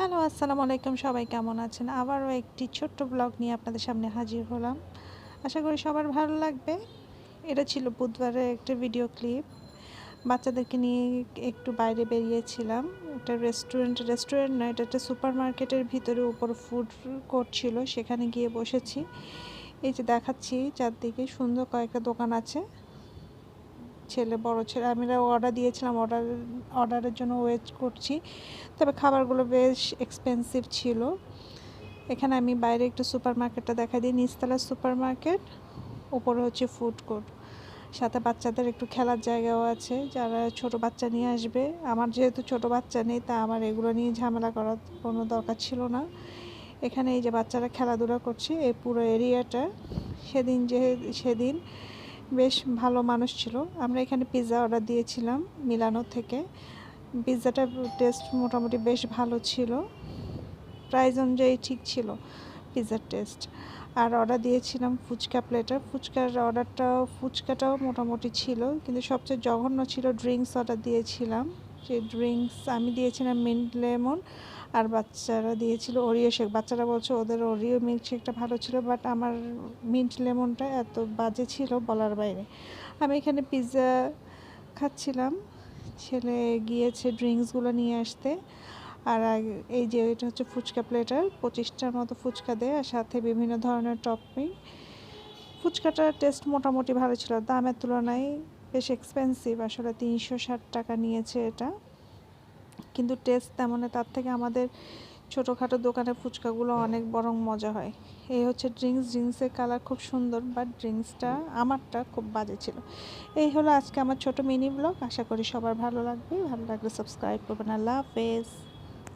Hello, আসসালামু আলাইকুম। সবাই কেমন আছেন? আবারও একটি ছোট্ট ব্লগ নিয়ে আপনাদের সামনে হাজির হলাম। আশা করি সবার ভালো লাগবে। এটা ছিল বুধবারের একটা ভিডিও ক্লিপ। বাচ্চাদেরকে নিয়ে একটু বাইরে বেরিয়েছিলাম। একটা রেস্টুরেন্ট রেস্টুরেন্ট নয় এটা একটা সুপার মার্কেটের ভিতরে উপর ফুড কোর্ট ছিল, সেখানে গিয়ে বসেছি। এই যে দেখাচ্ছি, চারদিকে সুন্দর কয়েকটা দোকান আছে। ছেলে, বড় ছেলে, আমরা অর্ডার দিয়েছিলাম অর্ডার অর্ডারের জন্য ওয়েট করছি। তবে খাবারগুলো বেশ এক্সপেন্সিভ ছিল। এখানে আমি বাইরে একটু সুপার মার্কেটটা দেখা দিই, নিচতলা সুপার মার্কেট উপরে হচ্ছে ফুড কোর্ট সাথে বাচ্চাদের একটু খেলার জায়গাও আছে, যারা ছোট বাচ্চা নিয়ে আসবে। আমার যেহেতু ছোট বাচ্চা নেই, তা আমার এগুলো নিয়ে ঝামেলা করার কোনো দরকার ছিল না। এখানে এই যে বাচ্চারা খেলাধুলা করছে, এই পুরো এরিয়াটা সেদিন যে, সেদিন বেশ ভালো মানুষ ছিল। আমরা এখানে পিৎজা অর্ডার দিয়েছিলাম মিলানো থেকে। পিৎজাটা টেস্ট মোটামুটি বেশ ভালো ছিল। প্রাইস অনুযায়ী ঠিক ছিল পিৎজার টেস্ট আর অর্ডার দিয়েছিলাম ফুচকা প্লেটার ফুচকার অর্ডারটাও ফুচকাটাও মোটামুটি ছিল। কিন্তু সবচেয়ে জঘন্য ছিল ড্রিঙ্কস অর্ডার দিয়েছিলাম। ড্রিঙ্কস আমি দিয়েছিলাম মিন্ট লেমন আর বাচ্চারা দিয়েছিল ওরিও শেক বাচ্চারা বলছে, ওদের ওরিও মিল্কশেকটা ভালো ছিল বাট আমার মিন্ট লেমনটা এত বাজে ছিল বলার বাইরে। আমি এখানে পিৎজা খাচ্ছিলাম। ছেলে গিয়েছে ড্রিঙ্কসগুলো নিয়ে আসতে। আর এই যে এটা হচ্ছে ফুচকা প্লেটার পঁচিশটার মতো ফুচকা দেয়, আর সাথে বিভিন্ন ধরনের টপিং ফুচকাটার টেস্ট মোটামুটি ভালো ছিল, দামের তুলনায় বেশ এক্সপেন্সিভ আসলে তিনশো ষাট টাকা নিয়েছে এটা। কিন্তু টেস্ট তেমন তার থেকে আমাদের ছোটোখাটো দোকানের ফুচকাগুলো অনেক বরং মজা হয়। এই হচ্ছে ড্রিঙ্কস ড্রিঙ্কসের কালার খুব সুন্দর বাট ড্রিঙ্কসটা আমারটা খুব বাজে ছিল। এই হলো আজকে আমার ছোট মিনি ব্লগ আশা করি সবার ভালো লাগবে। ভালো লাগলে সাবস্ক্রাইব করবেন। আল্লাহ হাফেজ।